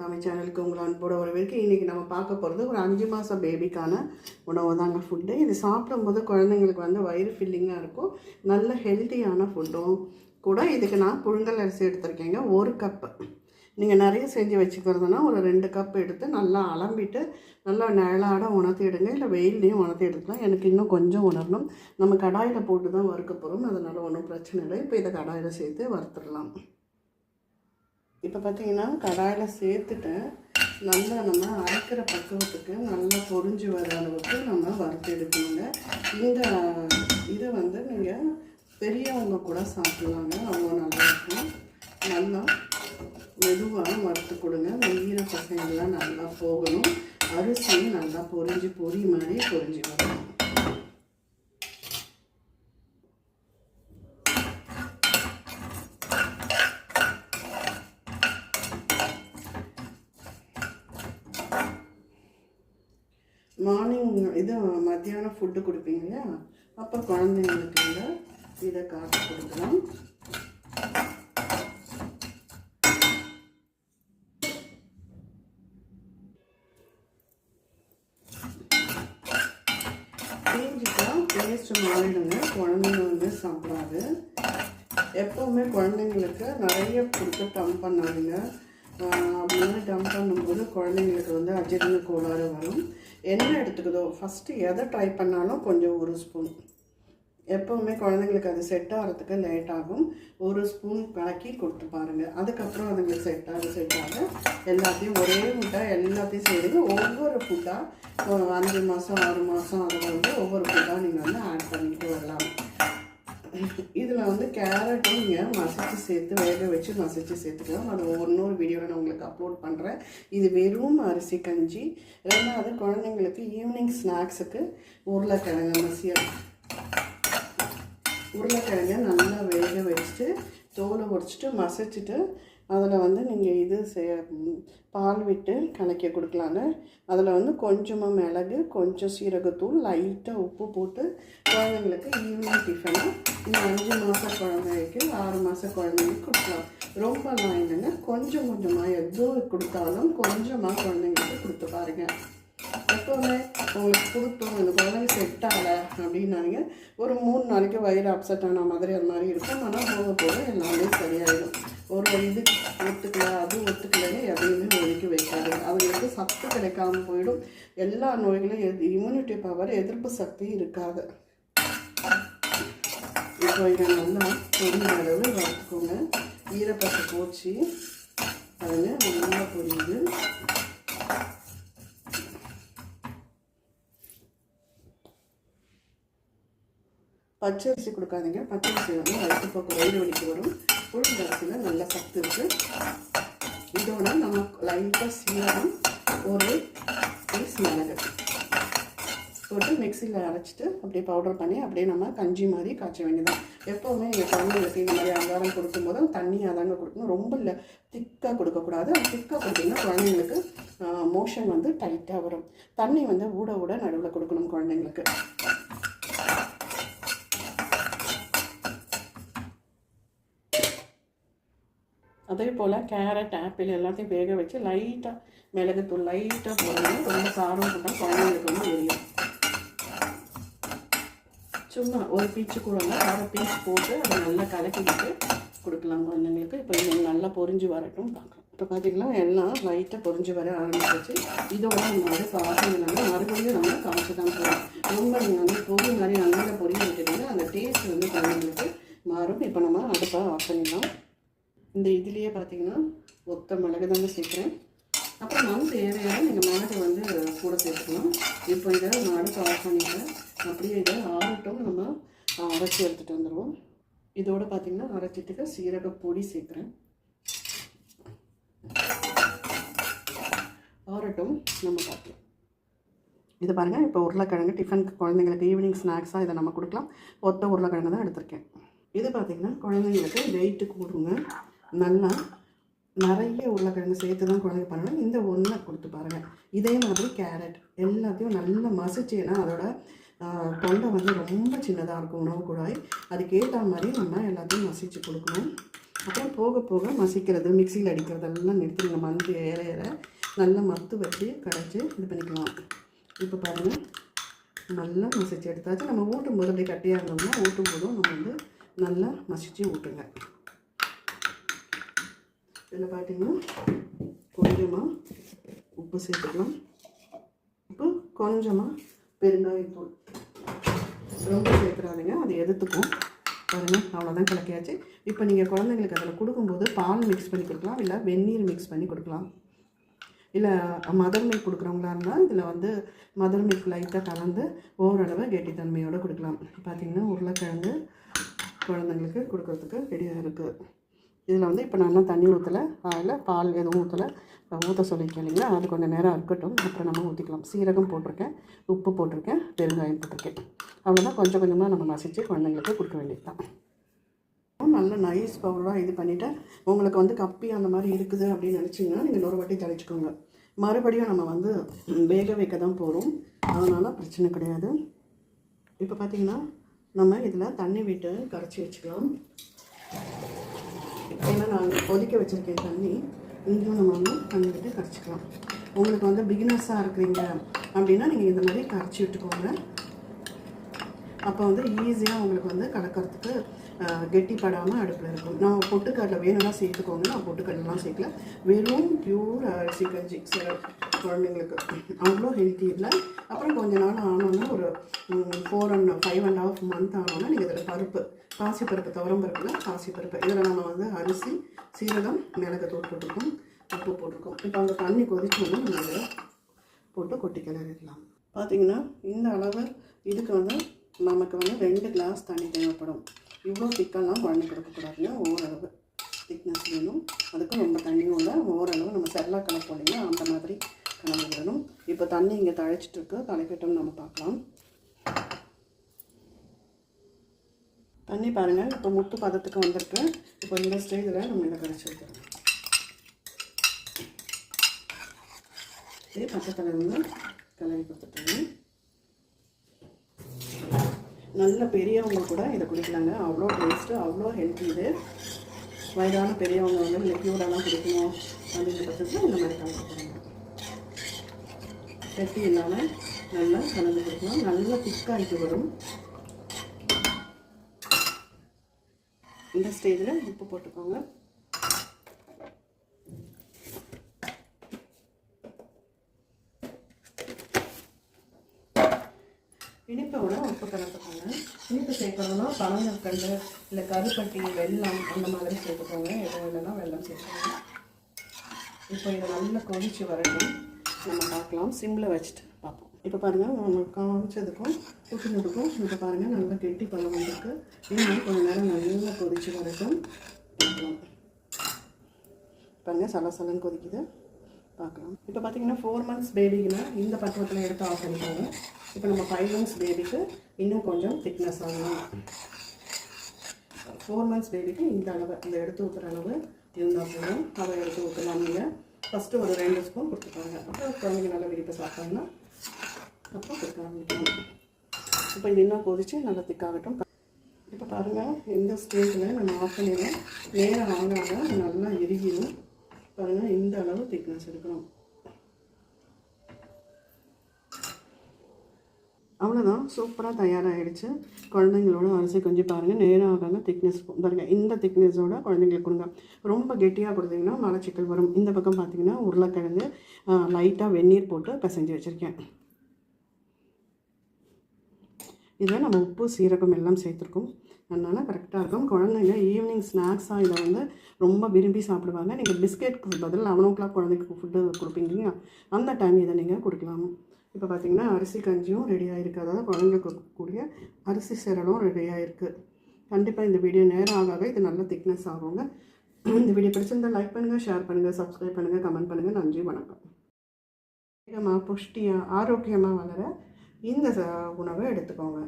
தமிழ் சேனலுக்கு உங்களை அன்போட வரவேற்கு இன்றைக்கி நம்ம பார்க்க போகிறது ஒரு அஞ்சு மாதம் பேபிக்கான உணவு தாங்க ஃபுட்டு இது சாப்பிடும்போது குழந்தைங்களுக்கு வந்து வயிறு ஃபில்லிங்காக இருக்கும். நல்ல ஹெல்த்தியான ஃபுட்டும் கூட இதுக்கு நான் புழுங்கல் அரிசி எடுத்திருக்கேங்க. ஒரு கப்பு நீங்கள் நிறைய செஞ்சு வச்சுக்கிறதுனா ஒரு ரெண்டு கப் எடுத்து நல்லா அலம்பிட்டு நல்லா நிழலாட உணர்த்திடுங்க இல்லை வெயில்லையும் உணர்த்தி எடுக்கலாம் எனக்கு இன்னும் கொஞ்சம் உணரணும். நம்ம கடாயில் போட்டு தான் வறுக்க போகிறோம் அதனால் ஒன்றும் பிரச்சனை இல்லை. இப்போ இதை கடாயில் சேர்த்து வறுத்துடலாம். இப்போ பார்த்தீங்கன்னா கடாயில் சேர்த்துட்டேன் நல்லா நம்ம அரைக்கிற பக்குவத்துக்கு நல்லா பொறிஞ்சு வர அளவுக்கு நம்ம வறுத்து எடுக்கணுங்க. இந்த இதை வந்து நீங்கள் பெரியவங்க கூட சாப்பிட்லாங்க. அவ்வளோ நல்லாயிருக்கும் நல்லா மெதுவாக வறுத்து கொடுங்க. ஈர பசங்கள்லாம் நல்லா போகணும். அரிசியும் நல்லா பொரிஞ்சு பொரி மாதிரி பொறிஞ்சு வரணும். மார்னிங் இது மத்தியானம் ஃபுட்டு கொடுப்பீங்க இல்லையா? அப்போ குழந்தைங்களுக்கு இந்த இதை காட்டு கொடுக்கலாம். தீஞ்சிட்டா டேஸ்ட் மாறிடுங்க. குழந்தைங்க வந்து சாப்பிடாது. எப்போவுமே குழந்தைங்களுக்கு நிறைய கொடுத்து டம்ப் பண்ணாதீங்க. ஆஹ் அப்படி டம்ப் பண்ணும்போது குழந்தைங்களுக்கு வந்து அஜீரண கோளாறு வரும். என்ன எடுத்துக்குதோ? ஃபஸ்ட்டு எதை ட்ரை பண்ணாலும் கொஞ்சம் ஒரு ஸ்பூன் எப்போவுமே குழந்தைங்களுக்கு அது செட் ஆகிறதுக்கு லேட் ஆகும். ஒரு ஸ்பூன் கலக்கி கொடுத்து பாருங்கள் அதுக்கப்புறம் அதுங்களுக்கு செட் ஆக செட் ஆக எல்லாத்தையும் ஒரே முட்டை எல்லாத்தையும் செய்யுங்க. ஒவ்வொரு ஃபுட்டாக அஞ்சு மாதம் ஆறு மாதம் அதில் வந்து ஒவ்வொரு ஃபுட்டாக நீங்கள் வந்து ஆட் பண்ணிட்டு வரலாம். இதில் வந்து கேரட்டும் நீங்கள் மசிச்சு சேர்த்து வேக வச்சு மசிச்சு சேர்த்துக்கலாம். அது ஒவ்வொரு வீடியோவில் நான் உங்களுக்கு அப்லோட் பண்ணுறேன் இது வெறும் அரிசி கஞ்சி. ரெண்டாவது குழந்தைங்களுக்கு ஈவினிங் ஸ்நாக்ஸுக்கு உருளைக்கிழங்கு மசியல் உருளைக்கிழங்க நல்லா வேக வச்சுட்டு தோலை உடச்சிட்டு மசிச்சுட்டு அதில் வந்து நீங்கள் இது சே பால் விட்டு கலக்க கொடுக்கலான்னு. அதில் வந்து கொஞ்சமாக மிளகு கொஞ்சம் சீரகத்தூள் லைட்டாக உப்பு போட்டு குழந்தைங்களுக்கு ஈவினிங் டிஃபனாக இந்த அஞ்சு மாத குழந்தைக்கு ஆறு மாத குழந்தைங்களுக்கு கொடுக்கலாம். ரொம்பலாம் இல்லைங்க கொஞ்சம் கொஞ்சமாக எதோ கொடுத்தாலும் கொஞ்சமாக குழந்தைங்களுக்கு கொடுத்து பாருங்கள் எப்போவுமே உங்களுக்கு கொடுத்தோம் இந்த குழந்தைங்க செட் ஆகலை அப்படின்னாங்க. ஒரு மூணு நாளைக்கு வயிறு அப்செட் ஆன மாதிரி அது மாதிரி இருக்கும். ஆனால் போக போக எல்லாமே சரியாயிடும். ஒரு இது ஒத்துக்கல அது ஒத்துக்கலைன்னு எதையுமே ஒதுக்கி வைக்காது. அவங்களுக்கு சத்து கிடைக்காம போயிடும். எல்லா நோய்களும் இம்யூனிட்டி பவர் எதிர்ப்பு சக்தி இருக்காது. இப்போ இதை நல்லா பொரிய அளவு வறுத்துக்கோங்க. ஈரப்பட்டு போச்சு. அதில் நல்லா பொரியுது. பச்சரிசி கொடுக்காதீங்க. பச்சரிசி வந்து வயிற்று பக்கம் வயிறு வலிக்கு வரும். உளுந்து அரிசியில் நல்ல சத்து இருக்குது இதோட நம்ம லைட்டாக சீரகம் ஒரு பீஸ் மிளகு போட்டு மிக்சியில் அரைச்சிட்டு அப்படியே பவுடர் பண்ணி அப்படியே நம்ம கஞ்சி மாதிரி காய்ச்ச வேண்டியதான் எப்போவுமே எங்கள் குழந்தைங்களுக்கு இந்த மாதிரி அங்காரம் கொடுக்கும்போது தண்ணியாக தாங்க கொடுக்கணும். ரொம்ப இல்லை திக்காக கொடுக்கக்கூடாது. அது திக்காக கொடுத்தீங்கன்னா குழந்தைங்களுக்கு மோஷன் வந்து டைட்டாக வரும். தண்ணி வந்து ஊட ஊட நடுவில் கொடுக்கணும் குழந்தைங்களுக்கு. அதே போல் கேரட் ஆப்பிள் எல்லாத்தையும் வேக வச்சு லைட்டாக மிளகுத்தூள் லைட்டாக போடணும். ரொம்ப சாரம் போட்டால் குழந்தைங்களுக்கு வந்து தெரியும். சும்மா ஒரு பீச்சு கூடங்க அரை பீச் போட்டு அதை நல்லா கலக்கிக்கிட்டு கொடுக்கலாம் குழந்தைங்களுக்கு. இப்போ இது நல்லா பொரிஞ்சு வரட்டும் பார்க்கலாம். இப்போ பார்த்தீங்கன்னா எல்லாம் லைட்டாக பொரிஞ்சு வர ஆரம்பிச்சிச்சு இதோட நம்ம வந்து காய்ச்சல் மறுபடியும் நம்ம காய்ச்சி தான் போகிறோம் ரொம்ப நீங்கள் வந்து பொருள் மாதிரி நல்லா பொரிய விட்டுட்டீங்கன்னா அந்த டேஸ்ட் வந்து குழந்தைங்களுக்கு மாறும். இப்போ நம்ம அடுப்பாக ஆஃப் இந்த இதுலேயே பார்த்தீங்கன்னா ஒத்த மிளகு தாங்க சேர்க்குறேன். அப்புறம் நான் தேவையான நீங்கள் மிளகு வந்து கூட சேர்த்துக்கலாம். இப்போ இதை நான் அடுப்பு ஆஃப் பண்ணிட்டேன் அப்படியே இதை ஆறட்டும் நம்ம அரைச்சி எடுத்துகிட்டு வந்துடுவோம். இதோட பார்த்திங்கன்னா அரைச்சிட்டுக்கு சீரக பொடி சேர்க்குறேன். ஆறட்டும் நம்ம பார்க்கலாம். இது பாருங்கள் இப்போ உருளைக்கிழங்கு டிஃபனுக்கு குழந்தைங்களுக்கு ஈவினிங் ஸ்நாக்ஸாக இதை நம்ம கொடுக்கலாம். ஒத்த உருளைக்கிழங்கு தான் எடுத்திருக்கேன். இது பார்த்திங்கன்னா குழந்தைங்களுக்கு வெயிட்டு கூடுங்க. நல்லா நிறைய உருளைக்கிழங்கு சேர்த்து தான் குழம்பு பண்ணணும். இந்த ஒன்றை கொடுத்து பாருங்கள் இதே மாதிரி கேரட் எல்லாத்தையும் நல்லா மசிச்சேன்னா அதோட தொண்டை வந்து ரொம்ப சின்னதாக இருக்கும் உணவு குழாய். அதுக்கேற்ற மாதிரி நம்ம எல்லாத்தையும் மசித்து கொடுக்கணும். அப்புறம் போக போக மசிக்கிறது மிக்சியில் அடிக்கிறதெல்லாம் நிறுத்திடுங்க. மந்து ஏற ஏற நல்லா மத்து வச்சு கடைச்சி இது பண்ணிக்கலாம். இப்போ பாருங்கள் நல்லா மசிச்சு எடுத்தாச்சு. நம்ம ஊட்டும் போது அப்படியே கட்டியாக இருந்தோம்னா ஊட்டும் போதும் நம்ம வந்து நல்லா மசிச்சு ஊட்டுங்க. இதில் பார்த்தீங்கன்னா கொஞ்சமாக உப்பு சேர்த்துக்கலாம். உப்பு கொஞ்சமாக பெருங்காயத்தூள். ரொம்ப சேர்த்துறாதீங்க. அது எதிர்த்துக்கும் பாருங்கள் அவ்வளோதான் கலக்கியாச்சு. இப்போ நீங்கள் குழந்தைங்களுக்கு அதில் கொடுக்கும்போது பால் மிக்ஸ் பண்ணி கொடுக்கலாம். இல்லை வெந்நீர் மிக்ஸ் பண்ணி கொடுக்கலாம். இல்லை மதர் மில்க் கொடுக்குறவங்களா இருந்தால் இதில் வந்து மதர் மில்க் லைட்டாக கலந்து ஓரளவு கெட்டித்தன்மையோடு கொடுக்கலாம். பார்த்திங்கன்னா உருளைக்கிழங்கு குழந்தைங்களுக்கு கொடுக்கறதுக்கு ரெடியாக இருக்குது இதில் வந்து இப்போ நான் தண்ணி ஊற்றலை? அதில் பால் எதுவும் ஊற்றலை. ஊற்ற சொல்லியிருக்கேன் இல்லைங்களா? அது கொஞ்சம் நேரம் இருக்கட்டும். அப்புறம் நம்ம ஊற்றிக்கலாம். சீரகம் போட்டிருக்கேன். உப்பு போட்டிருக்கேன். பெருங்காயம் போட்டிருக்கேன். அவ்வளோதான் கொஞ்சம் கொஞ்சமாக நம்ம மசித்து குழந்தைங்களுக்கு கொடுக்க வேண்டியது தான் நல்ல நைஸ் பவுடராக இது பண்ணிவிட்டேன் உங்களுக்கு வந்து கப்பி அந்த மாதிரி இருக்குது அப்படின்னு நினச்சிங்கன்னா நீங்கள் இன்னொரு வாட்டி தெளிச்சுக்கோங்க. மறுபடியும் நம்ம வந்து வேக வைக்க தான் போகிறோம் அதனால் பிரச்சனை கிடையாது. இப்போ பார்த்தீங்கன்னா நம்ம இதில் தண்ணி விட்டு கரைச்சி வச்சுக்கலாம். ஏன்னா நான் கொதிக்க வச்சுருக்கேன் தண்ணி இங்கேயும் நம்ம வந்து தண்ணி கரைச்சிக்கலாம். உங்களுக்கு வந்து பிகினர்ஸாக இருக்கிறீங்க அப்படின்னா நீங்கள் இந்த மாதிரி கரைச்சி விட்டுக்கோங்க. அப்போ வந்து ஈஸியாக உங்களுக்கு வந்து கலக்கிறதுக்கு கெட்டிப்படாமல் அடுப்பில் இருக்கும். நான் பொட்டுக்கடலை வேணும்னா சேர்த்துக்கோங்க. நான் பொட்டுக்கடலாம் சேர்க்கல. வெறும் பியூர் அரிசி கஞ்சி சில குழந்தைங்களுக்கு. அவ்வளோ ஹெல்த்தி இல்லை. அப்புறம் கொஞ்ச நாள் ஆனோன்னா ஒரு four and five and half month ஆனோன்னா நீங்கள் இதில் பருப்பு பாசிப்பருப்பு துவரம்பருப்பில் பாசிப்பருப்பு. இதில் நம்ம வந்து அரிசி சீரகம் மிளகுத்தூள் போட்டிருக்கோம். உப்பு போட்டிருக்கோம். இப்போ அந்த தண்ணி கொதிச்சோன்னா நம்ம இதில் போட்டு கொட்டி கிளறிடலாம். பார்த்தீங்கன்னா இந்த அளவு இதுக்கு வந்து நமக்கு வந்து ரெண்டு கிளாஸ் தண்ணி தேவைப்படும். இவ்வளோ திக்கெல்லாம் குழந்தை கொடுக்கக்கூடாதுங்க ஓரளவு. திக்னஸ் வேணும். அதுக்கும் ரொம்ப தண்ணியும் இல்லை ஓரளவு நம்ம செல்லாக கலப்போம் இல்லைங்களா அந்த மாதிரி கலந்து விடணும். இப்போ தண்ணி இங்கே தழைச்சிட்ருக்கு. தலைக்கட்டும் நம்ம பார்க்கலாம். தண்ணி பாருங்கள் இப்போ முத்து பதத்துக்கு வந்திருக்கு. இப்போ இந்த ஸ்டேஜில் நம்ம இதை கரைச்சி வைக்கிறோம் இதே பச்சை இருந்து கலரி கொடுத்துட்டோங்க நல்ல பெரியவங்க கூட இதை குடிக்கலாங்க. அவ்வளோ டேஸ்ட்டு அவ்வளோ ஹெல்த்தி இது. வயதான பெரியவங்க வந்து லிக்யூடெல்லாம் குடிக்கணும் அப்படின்ற பட்சத்தில் இந்த மாதிரி கலந்து போடுங்க கட்டி இல்லாமல் நல்லா கலந்து கொடுக்கலாம். நல்லா திக்காகிட்டு வரும். இந்த ஸ்டேஜில் உப்பு போட்டுக்கோங்க. இனிப்போட உப்பு கலந்துக்கோங்க இனிப்பு சேர்க்கணும்னா பனங்கற்கண்டு இல்லை கருப்பட்டி வெல்லம் அந்த மாதிரி சேர்த்துக்கோங்க. எதுவும் இல்லைன்னா வெல்லம் சேர்த்துக்கோங்க. இப்போ இதை நல்லா கொதிச்சு வரட்டும். நம்ம பார்க்கலாம். சிம்மில் வச்சுட்டு பார்ப்போம். இப்போ பாருங்கள் நம்ம காமிச்சதுக்கும் ஊற்றினதுக்கும் இப்போ பாருங்கள் நல்லா கெட்டி பழம் வந்திருக்கு. இன்னும் கொஞ்சம் நேரம் நல்லா கொதிச்சு வரட்டும். பாருங்கள் சலசலன்னு கொதிக்குது. பார்க்கலாம். இப்போ பார்த்தீங்கன்னா ஃபோர் மந்த்ஸ் பேபிக்குன்னா இந்த பக்குவத்தில் எடுத்து ஆஃப் பண்ணிக்கோங்க இப்போ நம்ம ஃபைவ் மந்த்ஸ் பேபிக்கு இன்னும் கொஞ்சம் திக்னஸ் ஆகணும். ஃபோர் மந்த்ஸ் பேபிக்கு இந்த அளவு இந்த எடுத்து ஊற்றுற அளவு இருந்தால் போதும். அதை எடுத்து ஊற்றலாம் நீங்கள் ஃபஸ்ட்டு ஒரு ரெண்டு ஸ்பூன் கொடுத்துருக்காங்க அப்புறம் குழந்தைங்க நல்லா விருப்பி சாப்பிட்டாங்கன்னா அப்புறம் கொடுக்க ஆரம்பிக்கணும் இப்போ இது இன்னும் கொதிச்சு நல்லா திக்காகட்டும் இப்போ பாருங்கள் இந்த ஸ்டேஜில் நம்ம ஆஃப் பண்ணிடுவோம் நேரம் ஆக நல்லா இறுகிடும். பாருங்கள் இந்த அளவு திக்னஸ் இருக்கணும். அவ்வளோதான் சூப்பராக தயாராகிடுச்சு குழந்தைங்களோட அரிசி கொஞ்சம் பாருங்கள் நேராக திக்னஸ் பாருங்கள் இந்த திக்னஸோட குழந்தைங்களுக்கு கொடுங்க. ரொம்ப கெட்டியாக கொடுத்தீங்கன்னா மலச்சிக்கல் வரும். இந்த பக்கம் பார்த்தீங்கன்னா உருளைக்கிழங்கு லைட்டாக வெந்நீர் போட்டு பிசைஞ்சு வச்சுருக்கேன். இதில் நம்ம உப்பு சீரகம் எல்லாம் சேர்த்துருக்கோம். அதனால் கரெக்டாக இருக்கும். குழந்தைங்க ஈவினிங் ஸ்நாக்ஸாக இதை வந்து ரொம்ப விரும்பி சாப்பிடுவாங்க. நீங்கள் பிஸ்கெட்க்கு பதில் லெவன் ஓ கிளாக் குழந்தைக்கு ஃபுட்டு கொடுப்பீங்க இல்லையா? அந்த டைம் இதை நீங்கள் கொடுக்கலாம். இப்போ பார்த்தீங்கன்னா அரிசி கஞ்சியும் ரெடியாக இருக்குது அதாவது குழந்தைங்களுக்கு கொடுக்கக்கூடிய அரிசி சிரலும் ரெடியாக இருக்குது கண்டிப்பாக இந்த வீடியோ நேரம் ஆக இது நல்ல திக்னஸ் ஆகுங்க. இந்த வீடியோ பிடிச்சிருந்தால் லைக் பண்ணுங்கள் ஷேர் பண்ணுங்கள் சப்ஸ்கிரைப் பண்ணுங்கள் கமெண்ட் பண்ணுங்கள் நன்றி வணக்கம். வேகமாக புஷ்டியாக ஆரோக்கியமாக வளர இந்த உணவை எடுத்துக்கோங்க.